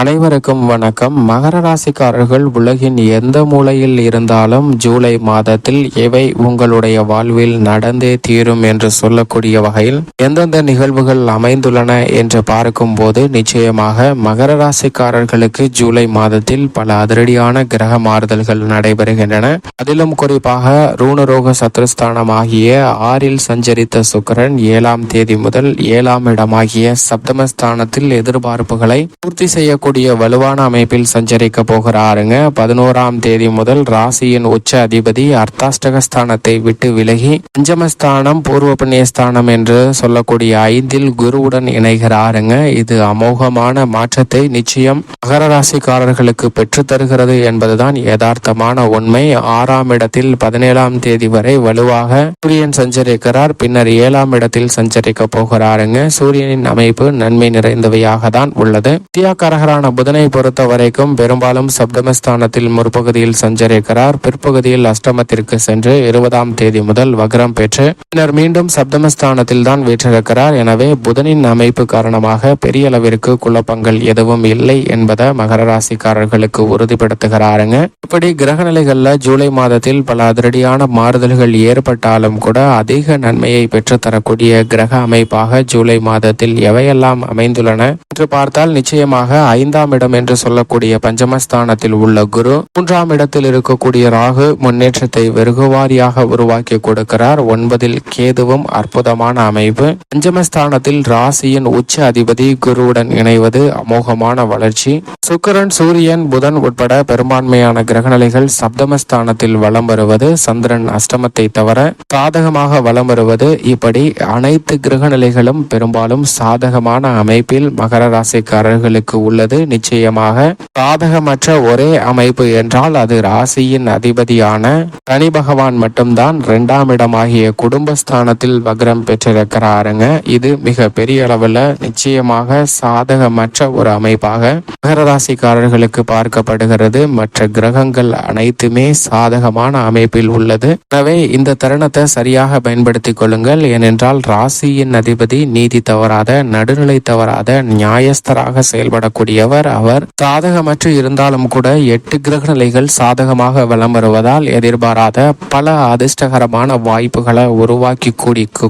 அனைவருக்கும் வணக்கம். மகர ராசிக்காரர்கள் உலகின் எந்த மூலையில் இருந்தாலும் ஜூலை மாதத்தில் எவை உங்களுடைய வாழ்வில் நடந்தே தீரும் என்று சொல்லக்கூடிய வகையில் எந்தெந்த நிகழ்வுகள் அமைந்துள்ளன என்று பார்க்கும்போது நிச்சயமாக மகர ராசிக்காரர்களுக்கு ஜூலை மாதத்தில் பல அதிரடியான கிரக மாறுதல்கள் நடைபெறுகின்றன. அதிலும் குறிப்பாக ரூணரோக சத்ருஸ்தானம் ஆகிய ஆறில் சஞ்சரித்த சுக்கிரன் ஏழாம் தேதி முதல் ஏழாம் இடமாகிய சப்தமஸ்தானத்தில் எதிர்பார்ப்புகளை பூர்த்தி செய்யக்கூடிய வலுவான அமைப்பில் சஞ்சரிக்க போகிறாருங்க. பதினோராம் தேதி முதல் ராசியின் உச்ச அதிபதி அர்த்தாஷ்டக ஸ்தானத்தை விட்டு விலகி பஞ்சமஸ்தானம் பூர்வ புண்ணியஸ்தானம் என்று சொல்லக்கூடிய ஐந்தில் குருவுடன் இணைகிறாருங்க. இது அமோகமான மாற்றத்தை நிச்சயம் மகர ராசிக்காரர்களுக்கு பெற்று தருகிறது என்பதுதான் யதார்த்தமான உண்மை. ஆறாம் இடத்தில் பதினேழாம் தேதி வரை வலுவாக சூரியன் சஞ்சரிக்கிறார். பின்னர் ஏழாம் இடத்தில் சஞ்சரிக்க போகிறாருங்க. சூரியனின் அமைப்பு நன்மை நிறைந்தவையாக தான் உள்ளது வித்தியாக்காரகரான புதனை பொறுத்த வரைக்கும் பெரும்பாலும் சப்தமஸ்தானத்தில் முற்பகுதியில் சஞ்சரிக்கிறார். பிற்பகுதியில் அஷ்டமத்திற்கு சென்று இருபதாம் தேதி முதல் வக்ரம் பெற்று பின்னர் மீண்டும் சப்தமஸ்தானத்தில் தான் வீற்றிருக்கிறார். எனவே புதனின் அமைப்பு காரணமாக பெரிய அளவிற்கு குழப்பங்கள் எதுவும் இல்லை என்பதை மகர ராசிக்காரர்களுக்கு உறுதிப்படுத்துகிறாருங்க. இப்படி கிரக நிலைகள்ல ஜூலை மாதத்தில் பல அதிரடியான மாறுதல்கள் ஏற்பட்டாலும் கூட அதிக நன்மையை பெற்றுத்தரக்கூடிய கிரக அமைப்பாக ஜூலை மாதத்தில் எவையெல்லாம் அமைந்துள்ளன என்று பார்த்தால் நிச்சயமாக ஐந்தாம் இடம் என்று சொல்லக்கூடிய பஞ்சமஸ்தானத்தில் உள்ள குரு மூன்றாம் இடத்தில் இருக்கக்கூடிய ராகு முன்னேற்றத்தை வெகுவாரியாக உருவாக்கி கொடுக்கிறார். ஒன்பதில் கேதுவும் அற்புதமான அமைப்பு. பஞ்சமஸ்தானத்தில் ராசியின் உச்ச அதிபதி குருவுடன் இணைவது அமோகமான வளர்ச்சி. சுக்கரன் சூரியன் புதன் உட்பட பெரும்பான்மையான கிரகநிலைகள் சப்தமஸ்தானத்தில் வலம் வருவது சந்திரன் அஷ்டமத்தை தவிர சாதகமாக வலம் வருவது. இப்படி அனைத்து கிரகநிலைகளும் பெரும்பாலும் சாதகமான அமைப்பில் மகர ராசிக்காரர்களுக்கு உள்ளது. நிச்சயமாக சாதகமற்ற ஒரே அமைப்பு என்றால் அது ராசியின் அதிபதியான சனி பகவான் மட்டும்தான் இரண்டாம் இடமாகிய குடும்பஸ்தானத்தில் வக்ரம் பெற்றிருக்கிறாருங்க. இது மிக பெரிய அளவில் நிச்சயமாக சாதகமற்ற ஒரு அமைப்பாக மகர ராசிக்காரர்களுக்கு பார்க்கப்படுகிறது. மற்ற கிரகங்கள் அனைத்துமே சாதகமான அமைப்பில் உள்ளது. எனவே இந்த தருணத்தை சரியாக பயன்படுத்திக் கொள்ளுங்கள். ஏனென்றால் ராசியின் அதிபதி நீதி தவறாத நடுநிலை தவறாத நியாயஸ்தராக செயல்படக்கூடிய செயல்படக்கூடியவர் அவர் சாதகமற்று இருந்தாலும் கூட எட்டு கிரக நிலைகள் சாதகமாக வலம் வருவதால் எதிர்பாராத பல அதிர்ஷ்டகரமான வாய்ப்புகளை உருவாக்கி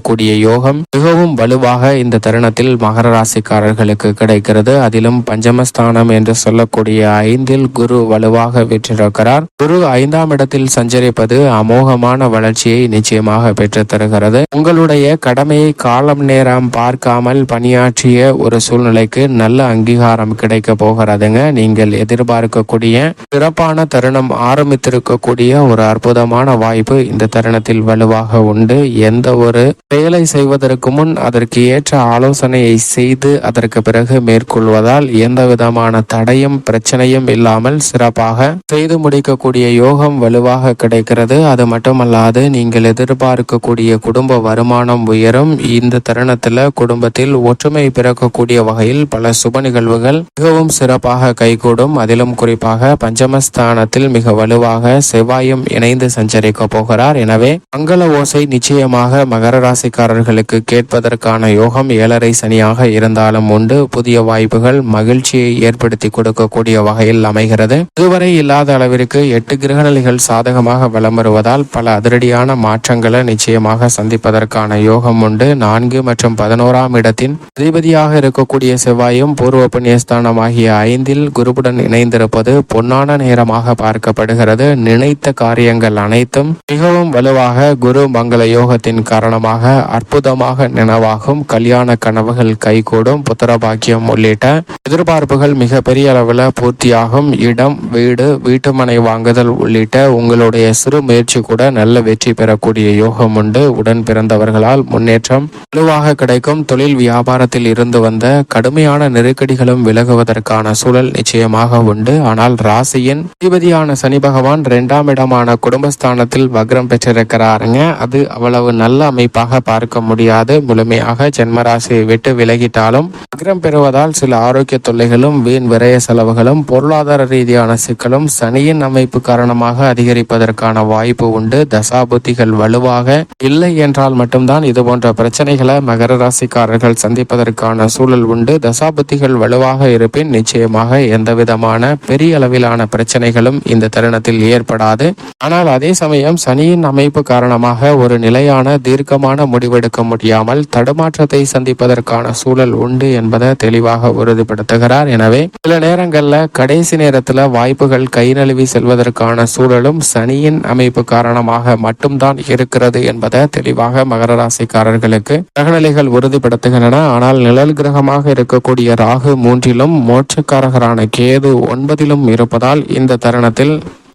கூடிய யோகம் மிகவும் வலுவாக இந்த தருணத்தில் மகர ராசிக்காரர்களுக்கு கிடைக்கிறது. அதிலும் பஞ்சமஸ்தானம் என்று சொல்லக்கூடிய ஐந்தில் குரு வலுவாக விற்றிருக்கிறார். குரு ஐந்தாம் இடத்தில் சஞ்சரிப்பது அமோகமான வளர்ச்சியை நிச்சயமாக பெற்று தருகிறது உங்களுடைய கடமையை காலம் நேரம் பார்க்காமல் பணியாற்றிய ஒரு சூழ்நிலைக்கு நல்ல அங்கீகாரம் கிடைக்க போகிறதுங்க நீங்கள் எதிர்பார்க்கக்கூடிய சிறப்பான தருணம் ஆரம்பித்திருக்கக்கூடிய ஒரு அற்புதமான வாய்ப்பு இந்த தருணத்தில் வலுவாக உண்டு. எந்த ஒரு செயலை செய்வதற்கு முன் அதற்கு ஏற்ற ஆலோசனையை செய்து அதற்கு பிறகு மேற்கொள்வதால் எந்த விதமான தடையும் பிரச்சனையும் இல்லாமல் சிறப்பாக செய்து முடிக்கக்கூடிய யோகம் வலுவாக கிடைக்கிறது. அது மட்டுமல்லாது நீங்கள் எதிர்பார்க்கக்கூடிய குடும்ப வருமானம் உயரும். இந்த தருணத்தில் குடும்பத்தில் ஒற்றுமை பிறக்கக்கூடிய வகையில் பல சுப நிகழ்வுகள் மிகவும் சிறப்பாக கைகூடும். அதிலும் குறிப்பாக பஞ்சமஸ்தானத்தில் மிக வலுவாக செவ்வாயும் இணைந்து சஞ்சரிக்க போகிறார். எனவே மங்கள ஓசை நிச்சயமாக மகர ராசிக்காரர்களுக்கு கேட்பதற்கான யோகம் ஏழரை சனியாக இருந்தாலும் உண்டு. புதிய வாய்ப்புகள் மகிழ்ச்சியை ஏற்படுத்தி கொடுக்கக்கூடிய வகையில் அமைகிறது. இதுவரை இல்லாத அளவிற்கு எட்டு கிரகநிலைகள் சாதகமாக வலம் வருவதால் பல அதிரடியான மாற்றங்களை நிச்சயமாக சந்திப்பதற்கான யோகம் உண்டு. நான்கு மற்றும் பதினோராம் இடத்தின் அதிபதியாக இருக்கக்கூடிய செவ்வாயும் பூர்வ புண்ணியஸ்தானம் ஆகிய ஐந்தில் குருவுடன் இணைந்திருப்பது பொன்னான நேரமாக பார்க்கப்படுகிறது. நினைத்த காரியங்கள் அனைத்தும் மிகவும் வலுவாக குரு மங்கள யோகத்தின் காரணமாக அற்புதமாக நினைவாகும். கல்யாண கனவுகள் கைகூடும். புத்திரபாக்கியம் உள்ளிட்ட எதிர்பார்ப்புகள் மிகப்பெரிய அளவில் பூர்த்தியாகும். இடம் வீடு வீட்டுமனை வாங்குதல் உள்ளிட்ட உங்களுடைய சிறு முயற்சி கூட நல்ல வெற்றி பெறக்கூடிய யோகம் உண்டு. உடன் பிறந்தவர்களால் முன்னேற்றம் வலுவாக கிடைக்கும். தொழில் வியாபாரத்தில் இருந்து வந்த கடுமையான நெருக்கடிகளும் விலகுவதற்கு விலகுவதற்கான சூழல் நிச்சயமாக உண்டு. ஆனால் ராசியின் அதிபதியான சனி பகவான் இரண்டாம் இடமான குடும்பஸ்தானத்தில் வக்ரம் பெற்றிருக்கிறாருங்க. அது அவ்வளவு நல்ல அமைப்பாக பார்க்க முடியாது. முழுமையாக ஜென்மராசியை விட்டு விலகிட்டாலும் வக்ரம் பெறுவதால் சில ஆரோக்கிய தொல்லைகளும் வீண் விரய செலவுகளும் பொருளாதார ரீதியான சிக்கலும் சனியின் அமைப்பு காரணமாக அதிகரிப்பதற்கான வாய்ப்பு உண்டு. தசாபுத்திகள் வலுவாக இல்லை என்றால் மட்டும்தான் இது போன்ற பிரச்சனைகளை மகர ராசிக்காரர்கள் சந்திப்பதற்கான சூழல் உண்டு. தசாபுத்திகள் வலுவாக இருப்பின் பின் நிச்சயமாக எந்த விதமான பெரிய அளவிலான பிரச்சனைகளும் இந்த தருணத்தில் ஏற்படாது. ஆனால் அதே சமயம் சனியின் அமைப்பு காரணமாக ஒரு நிலையான தீர்க்கமான முடிவெடுக்க முடியாமல் தடுமாற்றத்தை சந்திப்பதற்கான சூழல் உண்டு என்பதை தெளிவாக உறுதிப்படுத்துகிறார். எனவே சில நேரங்களில் கடைசி நேரத்தில் வாய்ப்புகள் கை நழுவி செல்வதற்கான சூழலும் சனியின் அமைப்பு காரணமாக மட்டும்தான் இருக்கிறது என்பதை தெளிவாக மகர ராசிக்காரர்களுக்கு கிரகநிலைகள் உறுதிப்படுத்துகின்றன. ஆனால் நிழல் கிரகமாக இருக்கக்கூடிய ராகு மூன்றிலும் மோட்சக்காரகரான கேது ஒன்பதிலும் இருப்பதால் இந்த தருணத்தில்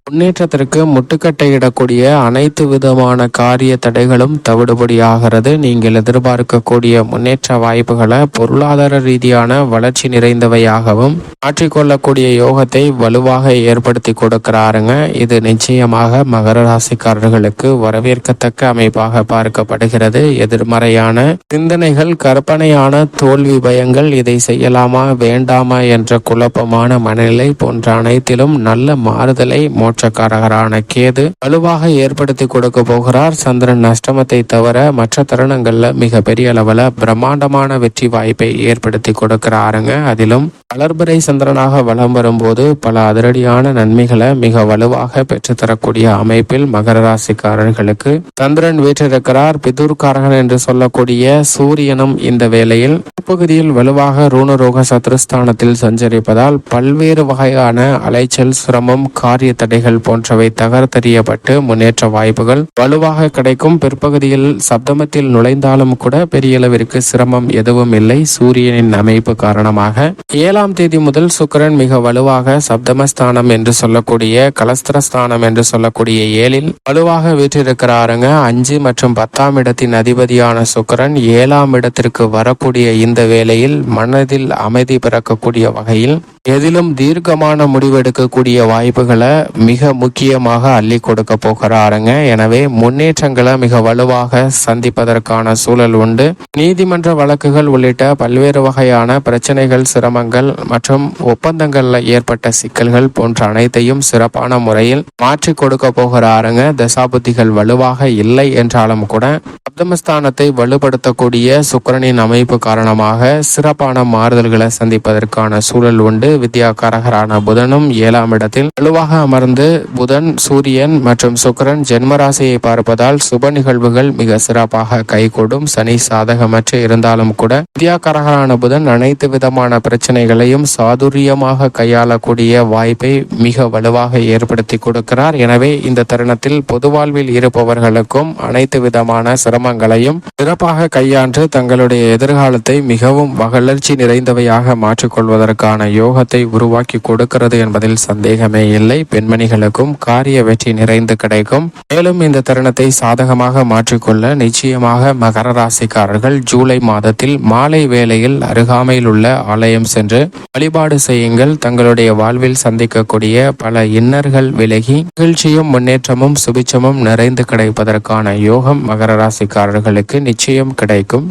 முன்னேற்றத்திற்கு முட்டுக்கட்டையிடக்கூடிய அனைத்து விதமான காரிய தடைகளும் தவிடுபடியாகிறது. நீங்கள் எதிர்பார்க்கக்கூடிய முன்னேற்ற வாய்ப்புகளை பொருளாதார ரீதியான வளர்ச்சி நிறைந்தவையாகவும் மாற்றிக்கொள்ளக்கூடிய யோகத்தை வலுவாக ஏற்படுத்தி கொடுக்கிறாருங்க. இது நிச்சயமாக மகர ராசிக்காரர்களுக்கு வரவேற்கத்தக்க அமைப்பாக பார்க்கப்படுகிறது. எதிர்மறையான சிந்தனைகள் கற்பனையான தோல்வி பயங்கள் இதை செய்யலாமா வேண்டாமா என்ற குழப்பமான மனநிலை போன்ற அனைத்திலும் நல்ல மாறுதலை மோட்சக்காரகரான கேது வலுவாக ஏற்படுத்தி கொடுக்க போகிறார். சந்திரன் நஷ்டமத்தை தவிர மற்ற தருணங்கள்ல மிக பெரிய அளவுல பிரம்மாண்டமான வெற்றி வாய்ப்பை ஏற்படுத்தி கொடுக்கிறாருங்க. அதிலும் வளர்பிறை சந்திரனாக வலம் வரும்போது பல அதிரடியான நன்மைகளை மிக வலுவாக பெற்றுத்தரக்கூடிய அமைப்பில் மகர ராசிக்காரர்களுக்கு சந்திரன் வீற்றிருக்கிறார். பிதுர்காரகன் என்று சொல்லக்கூடிய சூரியனும் இந்த வேளையில் பகுதியில் வலுவாக ரூணரோக சத்ருஸ்தானத்தில் சஞ்சரிப்பதால் பல்வேறு வகையான அலைச்சல் சிரமம் காரிய தடைகள் போன்றவை தகர்த்தறியப்பட்டு முன்னேற்ற வாய்ப்புகள் வலுவாக கிடைக்கும். பிற்பகுதியில் சப்தமத்தில் நுழைந்தாலும் கூட பெரிய அளவிற்கு சிரமம் எதுவும் இல்லை. சூரியனின் அமைப்பு காரணமாக ஏழாம் தேதி முதல் சுக்கரன் மிக வலுவாக சப்தமஸ்தானம் என்று சொல்லக்கூடிய கலஸ்திரஸ்தானம் என்று சொல்லக்கூடிய ஏழில் வலுவாக வீற்றிருக்கிறாருங்க. அஞ்சு மற்றும் பத்தாம் இடத்தின் அதிபதியான சுக்கிரன் ஏழாம் இடத்திற்கு வரக்கூடிய இந்த வேளையில் மனதில் அமைதி பிறக்கக்கூடிய வகையில் எதிலும் தீர்க்கமான முடிவெடுக்கக்கூடிய வாய்ப்புகளை மிக முக்கியமாக அள்ளி கொடுக்க போகிறாருங்க. எனவே முன்னேற்றங்களை மிக வலுவாக சந்திப்பதற்கான சூழல் உண்டு. நீதிமன்ற வழக்குகள் உள்ளிட்ட பல்வேறு வகையான பிரச்சனைகள் சிரமங்கள் மற்றும் ஒப்பந்தங்கள்ல ஏற்பட்ட சிக்கல்கள் போன்ற அனைத்தையும் சிறப்பான முறையில் மாற்றி கொடுக்க போகிறாருங்க. தசாபுத்திகள் வலுவாக இல்லை என்றாலும் கூட சப்தமஸ்தானத்தை வலுப்படுத்தக்கூடிய சுக்கிரனின் அமைப்பு காரணமாக சிறப்பான மாறுதல்களை சந்திப்பதற்கான சூழல் உண்டு. வித்யாகாரகரான புதனும் ஏழாம் இடத்தில் வலுவாக அமர்ந்து புதன் சூரியன் மற்றும் சுக்கிரன் ஜென்மராசியை பார்ப்பதால் சுப நிகழ்வுகள் மிக சிறப்பாக கைகூடும். சனி சாதகமற்று இருந்தாலும் கூட வித்யாகாரகரான புதன் அனைத்து விதமான பிரச்சனைகளையும் சாதுரியமாக கையாளக்கூடிய வாய்ப்பை மிக வலுவாக ஏற்படுத்தி கொடுக்கிறார். எனவே இந்த தருணத்தில் பொது வாழ்வில் இருப்பவர்களுக்கும் அனைத்து விதமான சிரமங்களையும் சிறப்பாக கையாண்டு தங்களுடைய எதிர்காலத்தை மிகவும் வளர்ச்சி நிறைந்தவையாக மாற்றிக்கொள்வதற்கான குடும்பத்தை உருவாக்கி கொடுக்கிறது என்பதில் சந்தேகமே இல்லை. பெண்மணிகளுக்கும் காரிய வெற்றி நிறைந்து கிடைக்கும். மேலும் இந்த தருணத்தை சாதகமாக மாற்றிக்கொள்ள நிச்சயமாக மகர ராசிக்காரர்கள் ஜூலை மாதத்தில் மாலை வேளையில் அருகாமையில் உள்ள ஆலயம் சென்று வழிபாடு செய்யுங்கள். தங்களுடைய வாழ்வில் சந்திக்கக்கூடிய பல இன்னர்கள் விலகி மகிழ்ச்சியும் முன்னேற்றமும் சுபிச்சமும் நிறைந்து கிடைப்பதற்கான யோகம் மகர ராசிக்காரர்களுக்கு நிச்சயம் கிடைக்கும்.